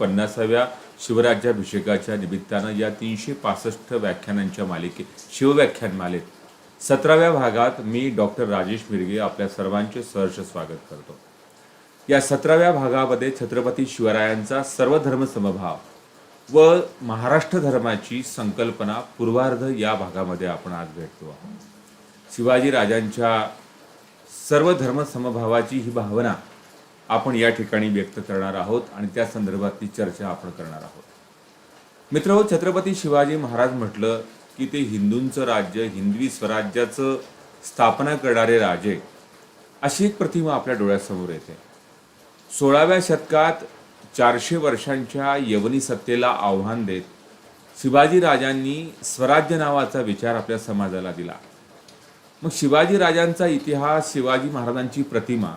पन्नासाव्या शिवराज्याभिषेकाच्या निमित्तानं या तीनशे पासष्ट व्याख्यानांच्या मालिकेत शिवव्याख्यान मालेत. सतराव्या भागात मी डॉक्टर राजेश मिरगे आपल्या सर्वांचे सहर्ष स्वागत करतो. या सतराव्या भागामध्ये छत्रपती शिवरायांचा सर्वधर्म समभाव व महाराष्ट्र धर्माची संकल्पना पूर्वार्ध या भागामध्ये आपण आज भेटतो आहोत. शिवाजी राजांच्या सर्वधर्म समभावाची ही भावना आपण या ठिकाणी व्यक्त करणार आहोत आणि त्या संदर्भातली चर्चा आपण करणार आहोत. मित्र हो छत्रपती शिवाजी महाराज म्हटलं की ते हिंदूंचं राज्य हिंदवी स्वराज्याचं स्थापना करणारे राजे अशी एक प्रतिमा आपल्या डोळ्यासमोर येते. सोळाव्या शतकात चारशे वर्षांच्या यवनी सत्तेला आव्हान देत शिवाजी राजांनी स्वराज्य नावाचा विचार आपल्या समाजाला दिला. मग शिवाजी राजांचा इतिहास शिवाजी महाराजांची प्रतिमा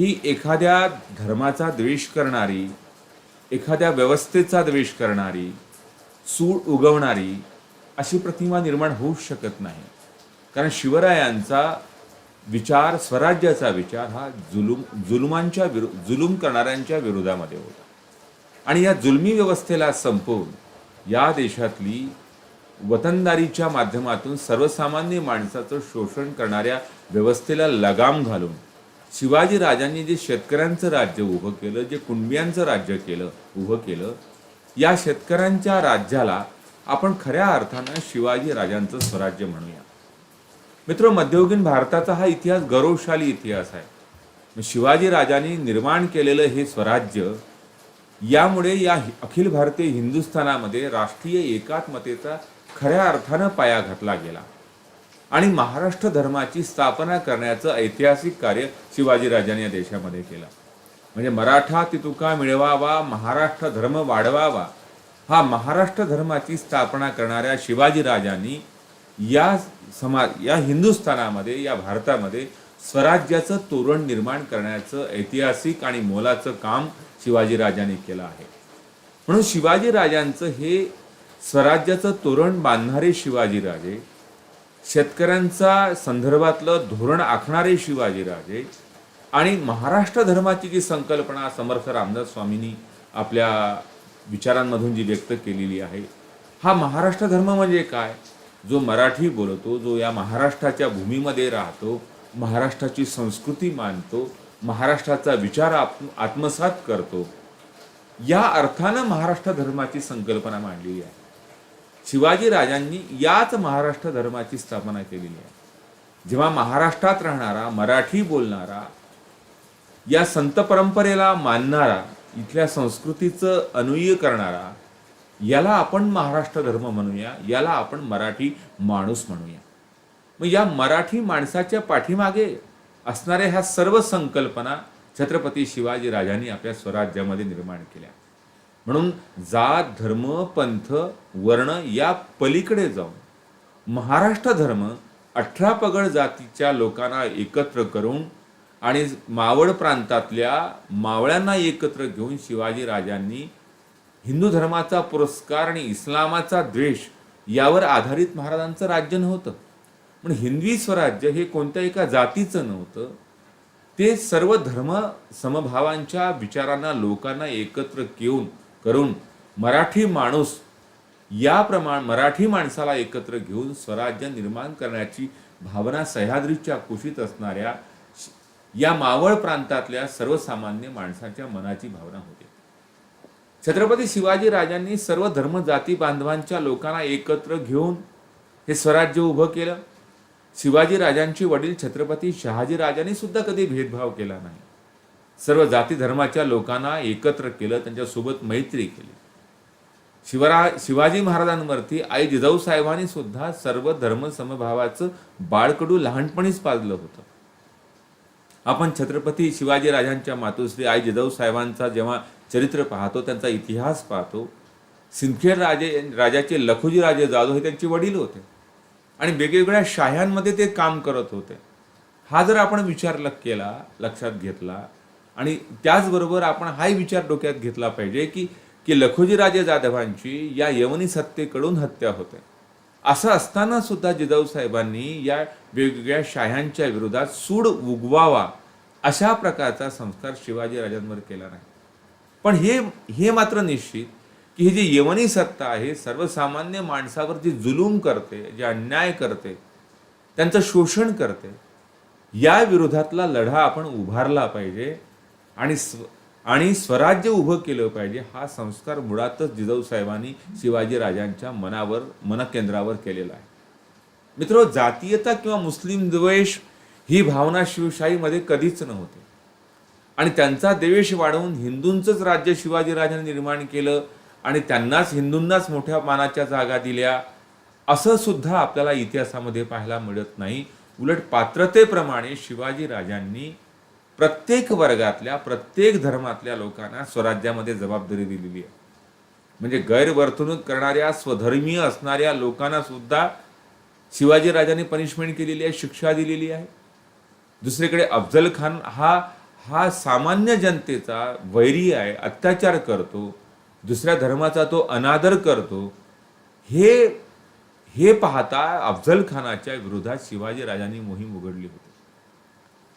ही एखाद्या धर्माचा द्वेष करणारी एखाद्या व्यवस्थेचा द्वेष करणारी सूड उगवणारी अशी प्रतिमा निर्माण होऊच शकत नाही. कारण शिवरायांचा विचार स्वराज्याचा विचार हा जुलूम जुलुमांच्या विरु जुलूम करणाऱ्यांच्या विरोधामध्ये होता. आणि या जुलमी व्यवस्थेला संपवून या देशातली वतनदारीच्या माध्यमातून सर्वसामान्य माणसाचं शोषण करणाऱ्या व्यवस्थेला लगाम घालून शिवाजी राजांनी जे शेतकऱ्यांचं राज्य उभं केलं जे कुणबियांचं राज्य केलं उभं केलं या शेतकऱ्यांच्या राज्याला आपण खऱ्या अर्थानं शिवाजी राजांचं स्वराज्य म्हणूया. मित्र मध्ययुगीन भारताचा हा इतिहास गौरवशाली इतिहास आहे. शिवाजी राजांनी निर्माण केलेलं हे स्वराज्य यामुळे या अखिल भारतीय हिंदुस्थानामध्ये राष्ट्रीय एकात्मतेचा खऱ्या अर्थानं पाया घातला गेला. आणि महाराष्ट्र धर्माची स्थापना करण्याचं ऐतिहासिक कार्य शिवाजीराजांनी या देशामध्ये केलं. म्हणजे मराठा तितुका मिळवावा महाराष्ट्र धर्म वाढवावा हा महाराष्ट्र धर्माची स्थापना करणाऱ्या शिवाजीराजांनी या समाज या हिंदुस्थानामध्ये या भारतामध्ये स्वराज्याचं तोरण निर्माण करण्याचं ऐतिहासिक आणि मोलाचं काम शिवाजीराजांनी केलं आहे. म्हणून शिवाजीराजांचं हे स्वराज्याचं तोरण बांधणारे शिवाजीराजे शेतकऱ्यांचा संदर्भातलं धोरण आखणारे शिवाजीराजे आणि महाराष्ट्र धर्माची जी संकल्पना समर्थ रामदास स्वामींनी आपल्या विचारांमधून जी व्यक्त केलेली आहे हा महाराष्ट्र धर्म म्हणजे काय? जो मराठी बोलतो जो या महाराष्ट्राच्या भूमीमध्ये राहतो महाराष्ट्राची संस्कृती मानतो महाराष्ट्राचा विचार आप आत्मसात करतो या अर्थानं महाराष्ट्र धर्माची संकल्पना मांडलेली आहे. शिवाजी राजांनी याच महाराष्ट्र धर्माची स्थापना केलेली आहे. जेव्हा महाराष्ट्रात राहणारा मराठी बोलणारा या संत परंपरेला मानणारा इथल्या संस्कृतीचं अनुय करणारा याला आपण महाराष्ट्र धर्म म्हणूया याला आपण मराठी माणूस म्हणूया. मग या मराठी माणसाच्या पाठीमागे असणाऱ्या ह्या सर्व संकल्पना छत्रपती शिवाजी राजांनी आपल्या स्वराज्यामध्ये निर्माण केल्या. म्हणून जात धर्म पंथ वर्ण या पलीकडे जाऊन महाराष्ट्र धर्म अठरा पगड जातीच्या लोकांना एकत्र करून आणि मावळ प्रांतातल्या मावळ्यांना एकत्र घेऊन शिवाजी राजांनी हिंदू धर्माचा पुरस्कार आणि इस्लामाचा द्वेष यावर आधारित महाराजांचं राज्य नव्हतं. पण हिंदवी स्वराज्य हे कोणत्या एका जातीचं नव्हतं ते सर्व धर्म समभावांच्या विचारांना लोकांना एकत्र घेऊन करून मराठी माणूस या प्रमाण मराठी माणसाला एकत्र घेऊन स्वराज्य निर्माण करण्याची भावना सह्याद्रीच्या कुशीत असणाऱ्या या मावळ प्रांतातल्या सर्वसामान्य माणसाच्या मनाची भावना होती. छत्रपती शिवाजी राजांनी सर्व धर्म जाती बांधवांच्या लोकांना एकत्र घेऊन हे स्वराज्य उभं केलं. शिवाजी राजांचे वडील छत्रपती शहाजी राजांनी सुद्धा कधी भेदभाव केला नाही. सर्व जाती धर्माच्या लोकांना एकत्र केलं त्यांच्यासोबत मैत्री केली. शिवरा शिवाजी महाराजांवरती आई जिजाऊ साहेबांनी सुद्धा सर्व धर्म समभावाचं बाळकडू लहानपणीच पाजलं होतं. आपण छत्रपती शिवाजी राजांच्या मातोश्री आई जिजाऊ साहेबांचा जेव्हा चरित्र पाहतो त्यांचा इतिहास पाहतो सिंदखेड राजे राजाचे लखुजी राजे जाधव हे त्यांचे वडील होते. आणि वेगवेगळ्या शाह्यांमध्ये ते काम करत होते. हा जर आपण विचार लक केला लक्षात घेतला आणि त्याचबरोबर आपण हाही विचार डोक्यात घेतला पाहिजे की की लखोजीराजे जाधवांची या यवनी सत्तेकडून हत्या होते. असं असताना सुद्धा जिजाऊ साहेबांनी या वेगवेगळ्या शाह्यांच्या विरोधात सूड उगवावा अशा प्रकारचा संस्कार शिवाजी राजांवर केला नाही. पण हे हे मात्र निश्चित की ही जी यवनी सत्ता आहे सर्वसामान्य माणसावर जी जुलूम करते जे अन्याय करते त्यांचं शोषण करते या विरोधातला लढा आपण उभारला पाहिजे. आणि स्व आणि स्वराज्य उभं केलं पाहिजे हा संस्कार मुळातच जिजाऊ साहेबांनी शिवाजी राजांच्या मनावर मनकेंद्रावर केलेला आहे. मित्र जातीयता किंवा मुस्लिम द्वेष ही भावना शिवशाहीमध्ये कधीच नव्हती. आणि त्यांचा द्वेष वाढवून हिंदूंचंच राज्य शिवाजी राजांनी निर्माण केलं आणि त्यांनाच हिंदूंनाच मोठ्या मानाच्या जागा दिल्या असं सुद्धा आपल्याला इतिहासामध्ये पाहायला मिळत नाही. उलट पात्रतेप्रमाणे शिवाजी राजांनी प्रत्येक वर्गातल्या प्रत्येक धर्मातल्या लोकांना स्वराज्यामध्ये जबाबदारी दिलेली आहे. म्हणजे गैरवर्तणूक करणाऱ्या स्वधर्मीय असणाऱ्या लोकांना सुद्धा शिवाजी राजांनी पनिशमेंट केलेली आहे शिक्षा दिलेली आहे. दुसरीकडे अफजल खान हा हा सामान्य जनतेचा वैरी आहे अत्याचार करतो दुसऱ्या धर्माचा तो अनादर करतो. हे हे पाहता अफजल खानाच्या विरोधात शिवाजी राजांनी मोहीम उघडली होती.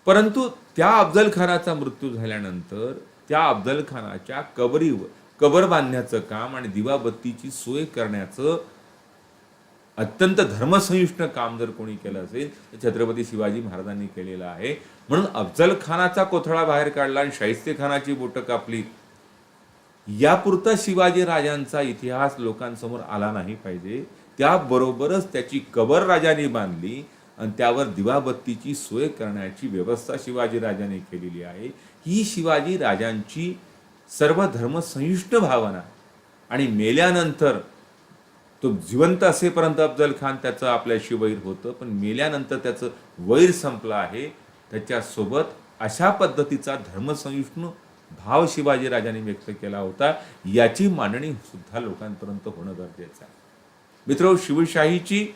परंतु त्या अफजल खानाचा मृत्यू झाल्यानंतर त्या अफजल खानाच्या कबरीवर कबर बांधण्याचं काम आणि दिवाबत्तीची सोय करण्याचं अत्यंत धर्मसहिष्ण काम जर कोणी केलं असेल तर छत्रपती शिवाजी महाराजांनी केलेलं आहे. म्हणून अफजल खानाचा कोथळा बाहेर काढला आणि शाहिस्ते खानाची बोटं कापली. यापुरता शिवाजी राजांचा इतिहास लोकांसमोर आला नाही पाहिजे. त्याबरोबरच त्याची कबर राजांनी बांधली आणि त्यावर दिवाबत्तीची सोय करण्याची व्यवस्था शिवाजी राजाने केलेली आहे. ही शिवाजी राजांची सर्व धर्मसंयुष्ट भावना आणि मेल्यानंतर तो जिवंत असेपर्यंत अफजल खान त्याचं आपल्याशी वैर होतं पण मेल्यानंतर त्याचं वैर संपलं आहे. त्याच्यासोबत अशा पद्धतीचा धर्मसंयुष्ण भाव शिवाजीराजाने व्यक्त केला होता. याची मांडणी सुद्धा लोकांपर्यंत होणं गरजेचं आहे. मित्र शिवशाहीची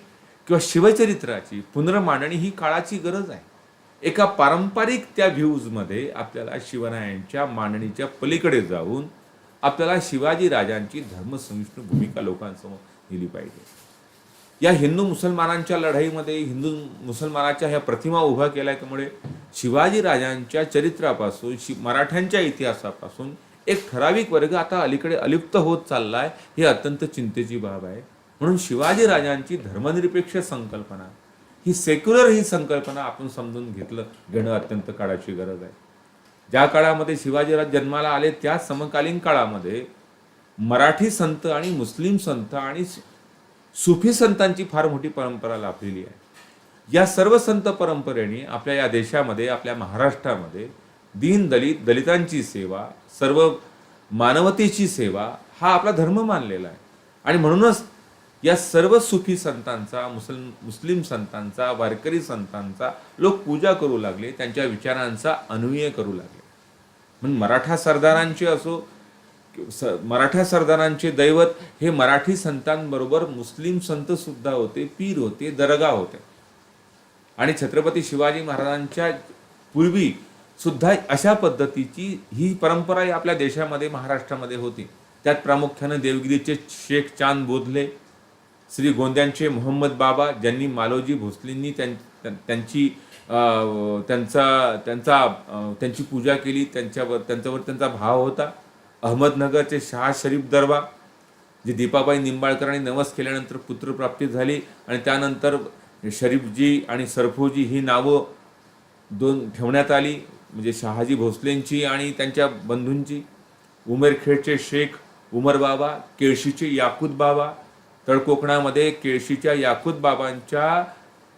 किंवा शिवचरित्राची पुनर्मांडणी ही काळाची गरज आहे. एका पारंपरिक त्या व्ह्यूजमध्ये आपल्याला शिवरायांच्या मांडणीच्या पलीकडे जाऊन आपल्याला शिवाजी राजांची धर्मसहिष्णू भूमिका लोकांसमोर दिली पाहिजे. या हिंदू मुसलमानांच्या लढाईमध्ये हिंदू मुसलमानाच्या ह्या प्रतिमा उभ्या केल्यामुळे शिवाजी राजांच्या चरित्रापासून शि मराठ्यांच्या इतिहासापासून एक ठराविक वर्ग आता अलीकडे अलिप्त होत चालला आहे ही अत्यंत चिंतेची बाब आहे. म्हणून शिवाजी राजांची धर्मनिरपेक्ष संकल्पना ही सेक्युलर ही संकल्पना आपण समजून घेतलं. घेणं अत्यंत काळाची गरज आहे. ज्या काळामध्ये शिवाजीराज जन्माला आले त्या समकालीन काळामध्ये मराठी संत आणि मुस्लिम संत आणि सुफी संतांची फार मोठी परंपरा लाभलेली आहे. या सर्व संत परंपरेने आपल्या या देशामध्ये आपल्या महाराष्ट्रामध्ये दीन दलित दलितांची सेवा सर्व मानवतेची सेवा हा आपला धर्म मानलेला आहे. आणि म्हणूनच या सर्व सुफी संतांचा मुसलिम मुस्लिम संतांचा वारकरी संतांचा लोक पूजा करू लागले त्यांच्या विचारांचा अन्वय करू लागले. म्हणून मराठा सरदारांचे असो स मराठा सरदारांचे दैवत हे मराठी संतांबरोबर मुस्लिम संत सुद्धा होते पीर होते दरगा होते. आणि छत्रपती शिवाजी महाराजांच्या पूर्वी सुद्धा अशा पद्धतीची ही परंपरा आपल्या देशामध्ये महाराष्ट्रामध्ये होती. त्यात प्रामुख्याने देवगिरीचे शेख चांद बोधले श्री गोंद्यांचे मोहम्मद बाबा ज्यांनी मालोजी भोसलेंनी त्यां त्यांची त्यांचा त्यांचा त्यांची पूजा केली. त्यांच्यावर त्यांच्यावर त्यांचा भाव होता. अहमदनगरचे शहा शरीफ दरबार जे दीपाबाई निंबाळकरांनी नवस केल्यानंतर पुत्रप्राप्ती झाली आणि त्यानंतर शरीफजी आणि सरफोजी ही नावं दोन ठेवण्यात आली. म्हणजे शहाजी भोसलेंची आणि त्यांच्या बंधूंची. उमेरखेडचे शेख उमर बाबा केळशीचे याकूत बाबा तळकोकणामध्ये केळशीच्या याकूत बाबांच्या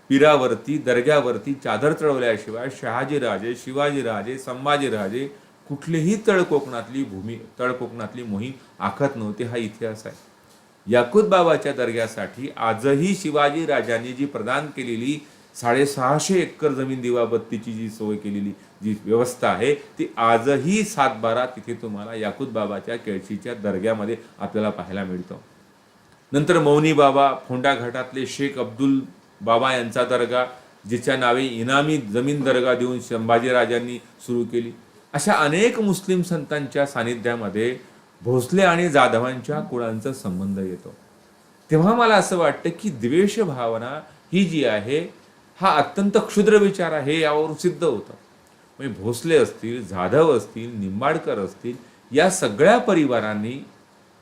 पीरावरती दर्ग्यावरती चादर चढवल्याशिवाय शहाजीराजे शिवाजीराजे संभाजीराजे कुठलीही तळकोकणातली भूमी तळकोकणातली मोहीम आखत नव्हती. हा इतिहास आहे. याकूत बाबाच्या दर्ग्यासाठी आजही शिवाजी राजांनी जी प्रदान केलेली साडेसहाशे एकर जमीन दिवाबत्तीची जी सोय केलेली जी व्यवस्था आहे ती आजही सातबारा तिथे तुम्हाला याकूत बाबाच्या केळशीच्या दर्ग्यामध्ये आपल्याला पाहायला मिळतं. नंतर मौनी बाबा फोंडा घाटातले शेख अब्दुल बाबा यांचा दर्गा जिच्या नावे इनामी जमीन दर्गा देऊन संभाजीराजांनी सुरू केली. अशा अनेक मुस्लिम संतांच्या सानिध्यामध्ये भोसले आणि जाधवांच्या कुळांचा संबंध येतो. तेव्हा मला असं वाटतं की द्वेष भावना ही जी आहे हा अत्यंत क्षुद्र विचार आहे यावरून सिद्ध होतं. म्हणजे भोसले असतील जाधव असतील निंबाडकर असतील या सगळ्या परिवारांनी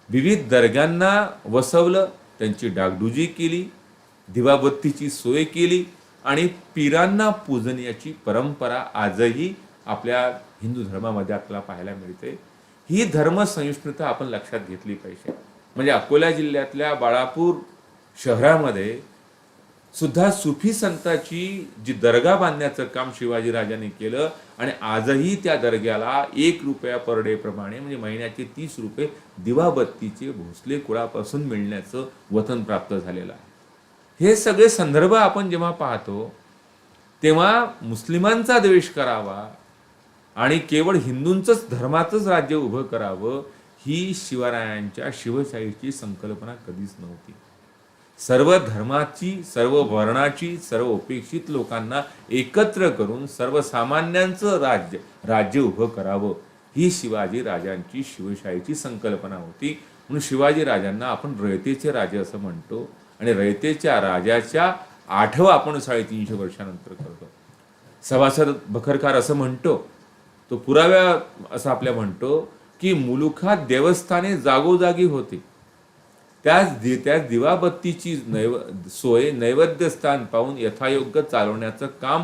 विविध दर्ग्यांना वसवलं त्यांची डागडुजी केली दिवाबत्तीची सोय केली आणि पिरांना पूजण्याची परंपरा आजही आपल्या हिंदू धर्मामध्ये आपल्याला पाहायला मिळते. ही धर्मसहिष्णुता आपण लक्षात घेतली पाहिजे. म्हणजे अकोला जिल्ह्यातल्या बाळापूर शहरामध्ये सुद्धा सुफी संताची जी दर्गा बांधण्याचं काम शिवाजीराजांनी केलं आणि आजही त्या दर्ग्याला एक रुपया पर डे प्रमाणे म्हणजे महिन्याचे तीस रुपये दिवाबत्तीचे भोसले कुळापासून मिळण्याचं वतन प्राप्त झालेलं आहे. हे सगळे संदर्भ आपण जेव्हा पाहतो तेव्हा मुस्लिमांचा द्वेष करावा आणि केवळ हिंदूंचंच धर्माचंच राज्य उभं करावं ही शिवरायांच्या शिवशाहीची संकल्पना कधीच नव्हती. सर्व धर्माची सर्व वर्णाची सर्व उपेक्षित लोकांना एकत्र करून सर्वसामान्यांचं राज्य राज्य उभं करावं. ही शिवाजी राजांची शिवशाहीची संकल्पना होती. म्हणून शिवाजी राजांना आपण रयतेचे राजे असं म्हणतो. आणि रयतेच्या राजाच्या आठवा आपण साडेतीनशे वर्षानंतर करतो. सभासद बखरकार असं म्हणतो. तो पुराव्या असं आपल्या म्हणतो की मुलुखात देवस्थाने जागोजागी होती. त्याच दि त्याच दिवाबत्तीची नैव सोय नैवेद्य स्थान पाहून यथायोग्य चालवण्याचं काम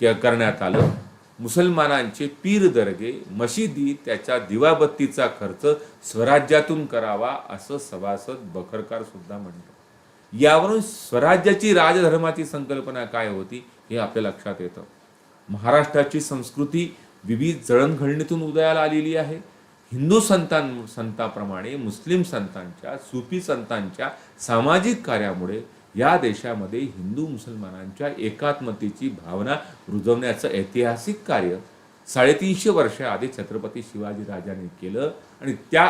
करण्यात आलं. मुसलमानांचे पीर दर्गे मशिदी त्याच्या दिवाबत्तीचा खर्च स्वराज्यातून करावा असं सभासद बखरकार सुद्धा म्हणतो यावरून स्वराज्याची राजधर्माची संकल्पना काय होती हे आपल्या लक्षात येतं. महाराष्ट्राची संस्कृती विविध जळणघळणीतून उदयाला आलेली आहे. हिंदू संतां संतांप्रमाणे मुस्लिम संतांच्या सुफी संतांच्या सामाजिक कार्यामुळे या देशामध्ये हिंदू मुसलमानांच्या एकात्मतेची भावना रुजवण्याचं ऐतिहासिक कार्य साडेतीनशे वर्षाआधी छत्रपती शिवाजी राजांनी केलं आणि त्या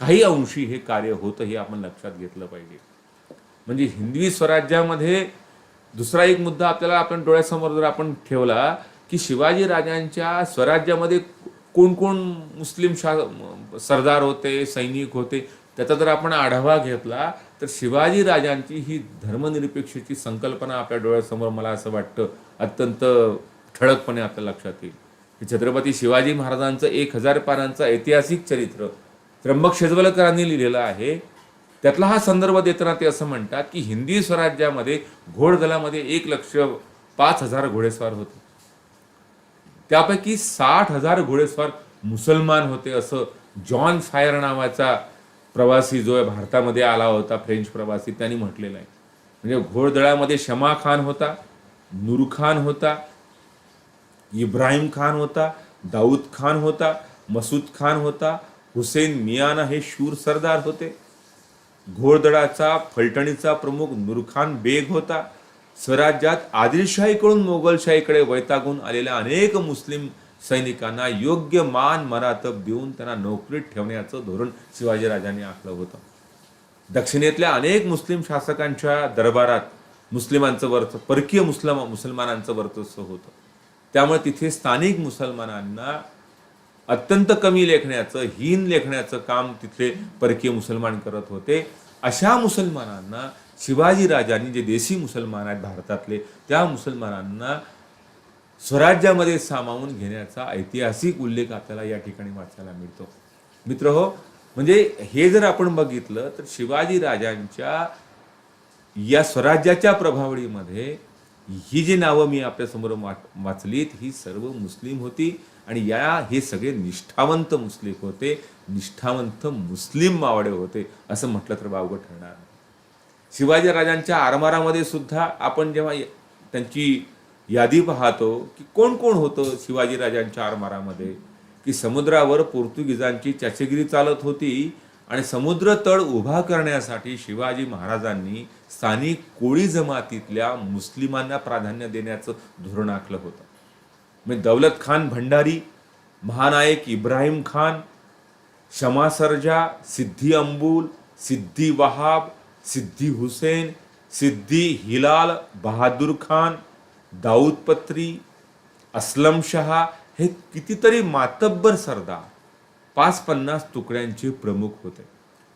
काही अंशी हे कार्य होतं हे आपण लक्षात घेतलं पाहिजे. म्हणजे हिंदवी स्वराज्यामध्ये दुसरा एक मुद्दा आपल्याला आपण डोळ्यासमोर जर आपण ठेवला की शिवाजी राजांच्या स्वराज्यामध्ये कोण कोण मुस्लिम शा सरदार होते सैनिक होते त्याचा जर आपण आढावा घेतला तर शिवाजी राजांची ही धर्मनिरपेक्षेची संकल्पना आपल्या डोळ्यासमोर मला असं वाटतं अत्यंत ठळकपणे आपल्या लक्षात येईल. की छत्रपती शिवाजी महाराजांचं एक हजार पानांचं ऐतिहासिक चरित्र त्र्यंबक शेजवलकरांनी लिहिलेलं आहे. त्यातला हा संदर्भ देताना ते असं म्हणतात की हिंदी स्वराज्यामध्ये घोडदलामध्ये एक लक्ष पाच हजार घोडेस्वार होते. त्यापैकी साठ हजार घोडेस्वार मुसलमान होते असं जॉन फायर नावाचा प्रवासी जो आहे भारतामध्ये आला होता फ्रेंच प्रवासी त्यांनी म्हटलेलं आहे. म्हणजे घोडदळामध्ये शमा खान होता नूर खान होता इब्राहिम खान होता दाऊद खान होता मसूद खान होता हुसेन मियाना हे शूर सरदार होते. घोडदळाचा फलटणीचा प्रमुख नूरखान बेग होता. स्वराज्यात आदिलशाहीकडून मोगलशाहीकडे वैतागून आलेल्या अनेक मुस्लिम सैनिकांना योग्य मान मरातब देऊन त्यांना नोकरीत ठेवण्याचं धोरण शिवाजीराजांनी आखलं होतं. दक्षिणेतल्या अनेक मुस्लिम शासकांच्या दरबारात मुस्लिमांचं वर्च परकीय मुस्लिम मुसलमानांचं वर्चस्व होतं. त्यामुळे तिथे स्थानिक मुसलमानांना अत्यंत कमी लेखण्याचं हीन लेखण्याचं काम तिथले परकीय मुसलमान करत होते. अशा मुसलमानांना शिवाजी राजांनी जे देशी मुसलमान आहेत भारतातले त्या मुसलमानांना स्वराज्यामध्ये सामावून घेण्याचा ऐतिहासिक उल्लेख आपल्याला या ठिकाणी वाचायला मिळतो. मित्र हो म्हणजे हे जर आपण बघितलं तर शिवाजी राजांच्या या स्वराज्याच्या प्रभावळीमध्ये ही जी नावं मी आपल्यासमोर वाचलीत ही सर्व मुस्लिम होती. आणि या हे सगळे निष्ठावंत मुस्लिम होते निष्ठावंत मुस्लिम मावडे होते असं म्हटलं तर बावगं ठरणार शिवाजीराजांच्या शिवाजी राजांच्या आरमारामध्ये सुद्धा आपण जेव्हा त्यांची यादी पाहतो की कोण कोण होतं शिवाजी राजांच्या आरमारामध्ये की समुद्रावर पोर्तुगीजांची चाचेगिरी चालत होती आणि समुद्र तळ उभा करण्यासाठी शिवाजी महाराजांनी स्थानिक कोळी जमातीतल्या मुस्लिमांना प्राधान्य देण्याचं धोरण आखलं होतं. म्हणजे दौलत खान भंडारी महानायक इब्राहिम खान शमा सरजा सिद्धी अंबुल सिद्धी वहाब सिद्धी हुसेन सिद्धी हिलाल बहादूर खान दाऊद पत्री असलम शहा हे कितीतरी मातब्बर सरदार पाच पन्नास तुकड्यांचे प्रमुख होते.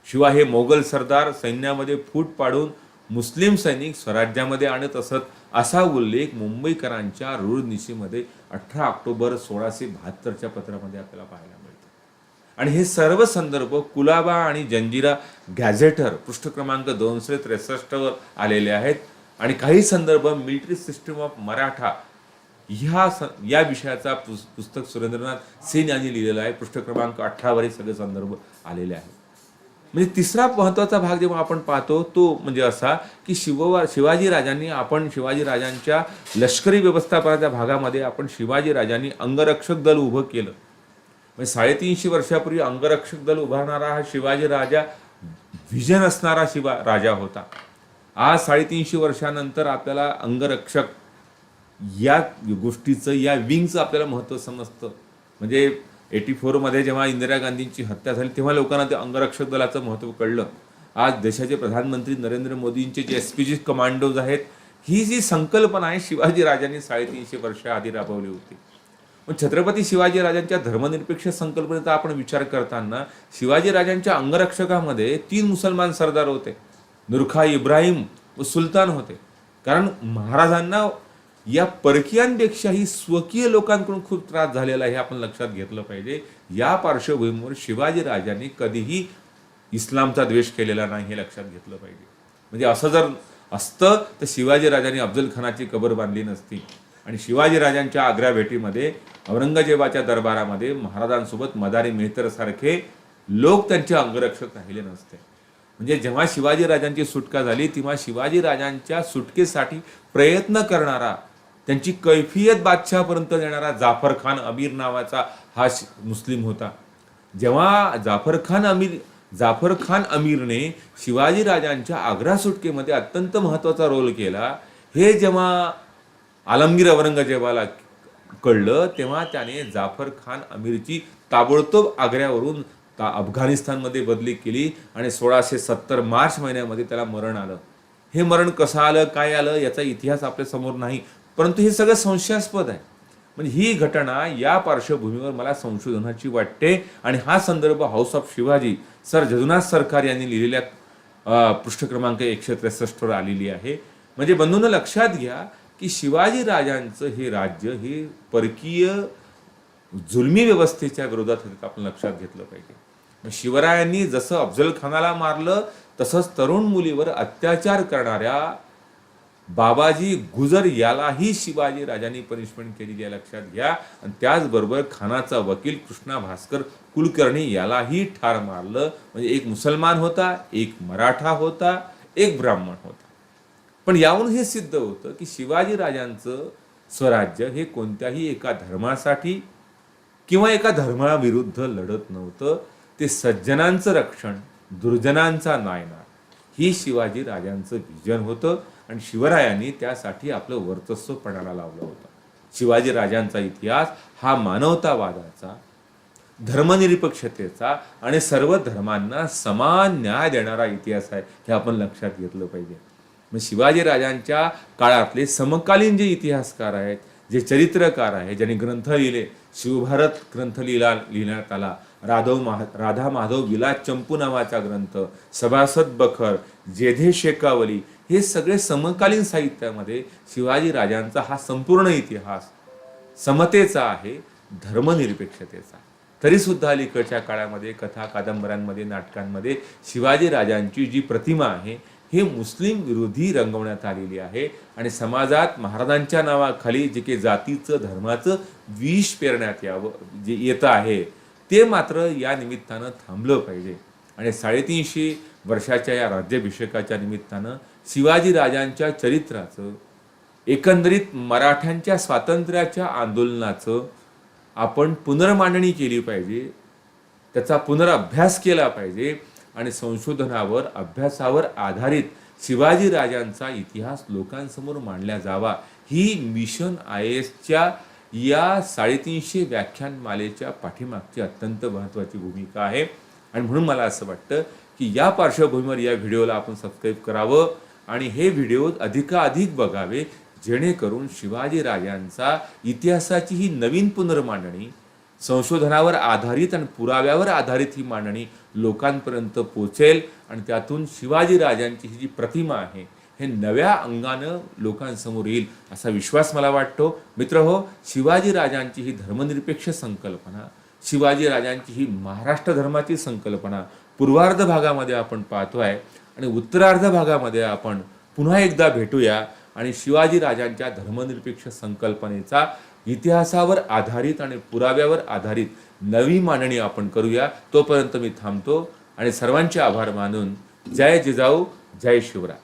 शिवाय हे मोगल सरदार सैन्यामध्ये फूट पाडून मुस्लिम सैनिक स्वराज्यामध्ये आणत असत असा उल्लेख मुंबईकरांच्या रूढनिशीमध्ये अठरा ऑक्टोबर सोळाशे बहात्तरच्या पत्रामध्ये आपल्याला पाहायला मिळतं. आणि हे सर्व संदर्भ कुलाबा आणि जंजिरा गॅझेटर पृष्ठ क्रमांक दोनशे त्रेसष्टवर आलेले आहेत. आणि काही संदर्भ मिलिटरी सिस्टम ऑफ मराठा ह्या स या विषयाचा पुस्तक सुरेंद्रनाथ सेन यांनी लिहिलेलं आहे. पृष्ठ क्रमांक अठरावर हे सगळे संदर्भ आलेले आहेत. म्हणजे तिसरा महत्त्वाचा भाग जेव्हा आपण पाहतो तो म्हणजे असा की शिव शिवाजी राजांनी आपण शिवाजी राजांच्या लष्करी व्यवस्थापनाच्या भागामध्ये आपण शिवाजी राजांनी अंगरक्षक दल उभं केलं. म्हणजे साडेतीनशे वर्षापूर्वी अंगरक्षक दल उभारणारा हा शिवाजी राजा व्हिजन असणारा शिवा राजा होता. आज साडेतीनशे वर्षानंतर आपल्याला अंगरक्षक या गोष्टीचं या विंगचं आपल्याला महत्त्व समजतं. म्हणजे एटी फोरमध्ये जेव्हा इंदिरा गांधींची हत्या झाली तेव्हा लोकांना ते अंगरक्षक दलाचं महत्त्व कळलं. आज देशाचे प्रधानमंत्री नरेंद्र मोदींचे जे एस पी जी कमांडोज आहेत ही जी संकल्पना आहे शिवाजी राजांनी साडेतीनशे वर्ष आधी राबवली होती. मग छत्रपती शिवाजी राजांच्या धर्मनिरपेक्ष संकल्पनेचा आपण विचार करताना शिवाजी राजांच्या अंगरक्षकामध्ये तीन मुसलमान सरदार होते. नुरखा इब्राहिम व सुलतान होते. कारण महाराजांना या परकीयांपेक्षाही स्वकीय लोकांकडून खूप त्रास झालेला हे आपण लक्षात घेतलं पाहिजे. या पार्श्वभूमीवर शिवाजी राजांनी कधीही इस्लामचा द्वेष केलेला नाही हे लक्षात घेतलं पाहिजे. म्हणजे असं जर असतं तर शिवाजी राजांनी अफजल खानाची कबर बांधली नसती. आणि शिवाजी राजांच्या आग्रा भेटीमध्ये औरंगजेबाच्या दरबारामध्ये महाराजांसोबत मदारी मेहतरसारखे लोक त्यांचे अंगरक्षक राहिले नसते. म्हणजे जेव्हा शिवाजी राजांची सुटका झाली तेव्हा शिवाजी राजांच्या सुटकेसाठी प्रयत्न करणारा त्यांची कैफियत बादशहापर्यंत देणारा जाफर खान अमीर नावाचा हा शि- मुस्लिम होता. जेव्हा जाफर खान अमीर जाफर खान अमीरने शिवाजी राजांच्या आग्रा सुटकेमध्ये अत्यंत महत्त्वाचा रोल केला हे जेव्हा आलमगीर औरंगजेबाला कळलं तेव्हा त्याने जाफर खान अमीरची ताबडतोब आग्र्यावरून ता अफगाणिस्तानमध्ये बदली केली आणि सोळाशे सत्तर मार्च महिन्यामध्ये त्याला मरण आलं. हे मरण कसं आलं काय आलं याचा इतिहास आपल्यासमोर नाही परंतु हे सगळं संशयास्पद आहे. म्हणजे ही घटना या पार्श्वभूमीवर मला संशोधनाची वाटते आणि हा संदर्भ house of Shivaji sir Jagannath Sarkar यांनी लिहिलेल्या पृष्ठक्रमांक पृष्ठ क्रमांक एकशे त्रेसष्टवर आलेली आहे. म्हणजे बंधूंना लक्षात घ्या की शिवाजी राजांचं हे राज्य हे परकीय जुलमी व्यवस्थेच्या विरोधात होते आपण लक्षात घेतलं पाहिजे. मग शिवरायांनी जसं अफजल खानाला मारलं तसंच तरुण मुलीवर अत्याचार करणाऱ्या बाबाजी गुजर यालाही शिवाजी राजांनी पनिशमेंट केली या लक्षात घ्या. आणि त्याचबरोबर खानाचा वकील कृष्णा भास्कर कुलकर्णी यालाही ठार मारलं. म्हणजे एक मुसलमान होता एक मराठा होता एक ब्राह्मण होता. पण यावरून हे सिद्ध होतं की शिवाजी राजांचं स्वराज्य हे कोणत्याही एका धर्मासाठी किंवा एका धर्माविरुद्ध लढत नव्हतं. ते सज्जनांचं रक्षण दुर्जनांचा नायनाट ही शिवाजी राजांचं विजन होतं. आणि शिवरायांनी त्यासाठी आपलं वर्चस्व पणाला लावलं होतं. शिवाजी राजांचा इतिहास हा मानवतावादाचा धर्मनिरपेक्षतेचा आणि सर्व धर्मांना समान न्याय देणारा इतिहास आहे हे आपण लक्षात घेतलं पाहिजे. मग शिवाजी राजांच्या काळातले समकालीन जे इतिहासकार आहेत जे चरित्रकार आहे ज्यांनी ग्रंथ लिहिले शिवभारत ग्रंथ लिहिला लिहिण्यात आला. राधव महा राधा माधव विला चंपू नावाचा ग्रंथ सभासद बखर जेधे शेकावली हे सगळे समकालीन साहित्यामध्ये शिवाजी राजांचा हा संपूर्ण इतिहास समतेचा आहे धर्मनिरपेक्षतेचा. तरीसुद्धा अलीकडच्या काळामध्ये कथा कादंबऱ्यांमध्ये नाटकांमध्ये शिवाजी राजांची जी प्रतिमा आहे हे मुस्लिम विरोधी रंगवण्यात आलेली आहे. आणि समाजात महाराजांच्या नावाखाली जे काही जातीचं धर्माचं विष पेरण्यात यावं जे येतं आहे ते मात्र या निमित्तानं थांबलं पाहिजे. आणि साडेतीनशे वर्षाच्या या राज्याभिषेकाच्या निमित्तानं शिवाजी राजांच्या चरित्राचं एकंदरीत मराठ्यांच्या स्वातंत्र्याच्या आंदोलनाचं आपण पुनर्मांडणी केली पाहिजे. त्याचा पुनरअभ्यास केला पाहिजे. आणि संशोधनावर अभ्यासावर आधारित शिवाजी राजांचा इतिहास लोकांसमोर मांडला जावा. ही मिशन आय एसच्या या साडेतीनशे व्याख्यानमालेच्या पाठीमागची अत्यंत महत्त्वाची भूमिका आहे. आणि म्हणून मला असं वाटतं की या पार्श्वभूमीवर या व्हिडिओला आपण सबस्क्राईब करावं आणि हे व्हिडिओ अधिकाधिक बघावे जेणेकरून शिवाजी राजांचा इतिहासाची ही नवीन पुनर्मांडणी संशोधनावर आधारित आणि पुराव्यावर आधारित ही मांडणी लोकांपर्यंत पोचेल आणि त्यातून शिवाजी राजांची ही जी प्रतिमा आहे हे नव्या अंगानं लोकांसमोर येईल असा विश्वास मला वाटतो. मित्र हो शिवाजी राजांची ही धर्मनिरपेक्ष संकल्पना शिवाजी राजांची ही महाराष्ट्र धर्माची संकल्पना पूर्वार्ध भागामध्ये आपण पाहतो आहे आणि उत्तरार्ध भागामध्ये आपण पुन्हा एकदा भेटूया आणि शिवाजी राजांच्या धर्मनिरपेक्ष संकल्पनेचा इतिहासावर आधारित आणि पुराव्यावर आधारित नवी मांडणी आपण करूया. तोपर्यंत मी थांबतो आणि सर्वांचे आभार मानून जय जिजाऊ जय शिवराय.